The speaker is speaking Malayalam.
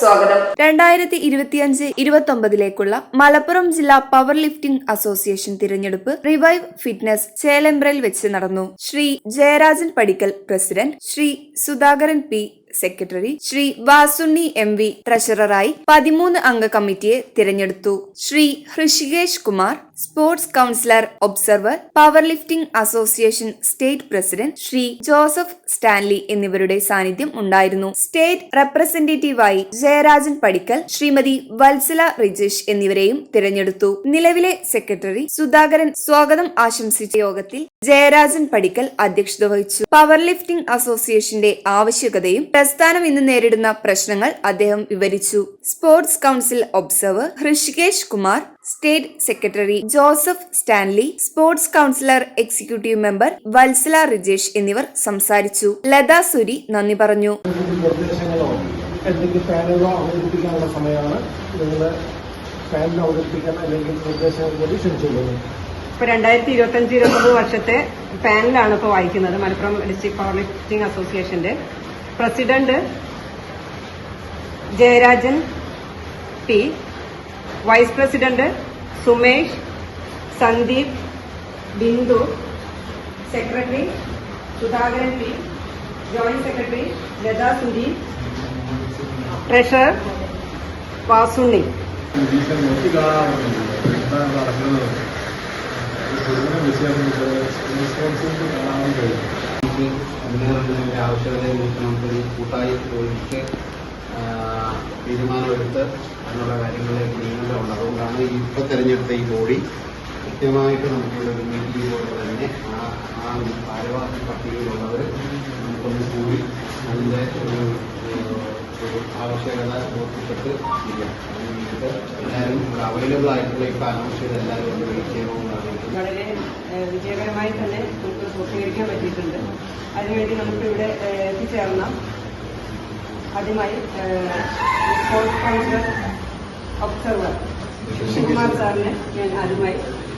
സ്വാഗതം. രണ്ടായിരത്തി ഇരുപത്തിയഞ്ച് ഇരുപത്തൊമ്പതിലേക്കുള്ള മലപ്പുറം ജില്ലാ പവർ ലിഫ്റ്റിംഗ് അസോസിയേഷൻ തിരഞ്ഞെടുപ്പ് റിവൈവ് ഫിറ്റ്നസ് ചേലമ്പ്രയിൽ വെച്ച് നടന്നു. Shri Jayarajan Padikkal president Shri Sudhakaran P secretary Shri Vasunni M V ട്രഷററായി പതിമൂന്ന് അംഗ കമ്മിറ്റിയെ തിരഞ്ഞെടുത്തു. Shri Hrishikesh Kumar sports councillor observer power lifting association state president Shri Joseph Stanley എന്നിവരുടെ സാന്നിധ്യം ഉണ്ടായിരുന്നു. സ്റ്റേറ്റ് റെപ്രസെന്റേറ്റീവായി ജയരാജൻ പടിക്കൽ ശ്രീമതി വത്സല റിജേഷ് എന്നിവരെയും തിരഞ്ഞെടുത്തു. നിലവിലെ സെക്രട്ടറി സുധാകരൻ സ്വാഗതം ആശംസിച്ച യോഗത്തിൽ ജയരാജൻ പടിക്കൽ അധ്യക്ഷത വഹിച്ചു. പവർ ലിഫ്റ്റിംഗ് അസോസിയേഷന്റെ ആവശ്യകതയും പ്രസ്ഥാനം ഇന്ന് നേരിടുന്ന പ്രശ്നങ്ങൾ അദ്ദേഹം വിവരിച്ചു. Sports council observer Hrishikesh Kumar state secretary Joseph Stanley sports councillor executive member Vatsala Rijesh എന്നിവർ സംസാരിച്ചു. ലത സുരി നന്ദി പറഞ്ഞു. സമയമാണ് നിങ്ങൾ അവതരിപ്പിക്കാൻ അല്ലെങ്കിൽ നിർദ്ദേശങ്ങൾ കൂടി ക്ഷണിച്ചുകൊള്ളുന്നു ഇപ്പൊ രണ്ടായിരത്തി ഇരുപത്തി അഞ്ച് ഇരുപത്തൊമ്പത് വർഷത്തെ പാനലാണ് ഇപ്പോൾ വായിക്കുന്നത് മലപ്പുറം ഡിസ്ട്രിക്ട് പവർ ലിഫ്റ്റിംഗ് അസോസിയേഷന്റെ president Jayarajan P vice president Sumesh Sandeep Bindu secretary Sudhakaran P joint secretary Latha Sudhi treasurer Vasunni. Responsibility കാണാൻ കഴിയും നമുക്ക് മുന്നേറുന്നതിന്റെ ആവശ്യകതയെ കുറിച്ച് നമുക്കൊരു കൂട്ടായി ചോദിച്ച് തീരുമാനമെടുത്ത് അതിനുള്ള കാര്യങ്ങളിലേക്ക് നീങ്ങേണ്ടതുണ്ട് അതുകൊണ്ടാണ് ഈ ഇപ്പം തെരഞ്ഞെടുത്ത ഈ ബോഡി കൃത്യമായിട്ട് നമുക്കിവിടെ ഒരു മീറ്റിംഗിലൂടെ തന്നെ ആ ആ ഭാരവാഹി പട്ടികയിലുള്ളവർ നമുക്കൊന്ന് കൂടി അതിന്റെ ഒരു ആവശ്യകത ബോധ്യപ്പെട്ട് ചെയ്യാം അതിന് എല്ലാവരും അവൈലബിൾ ആയിട്ടുള്ള അനൗൺസ് ചെയ്ത് എല്ലാവരും ഒന്ന് വെയിറ്റ് ചെയ്യണമെന്നാണ് വളരെ വിജയകരമായി തന്നെ നമുക്ക് പൂർത്തീകരിക്കാൻ പറ്റിയിട്ടുണ്ട്. അതിനുവേണ്ടി നമുക്കിവിടെ ഇവിടെ എത്തിച്ചേർന്ന ആദ്യമായി സ്പോർട്സ് കൗൺസിലർ ഒബ്സർവർ ശിവകുമാർ സാറിന് ഞാൻ ആദ്യമായി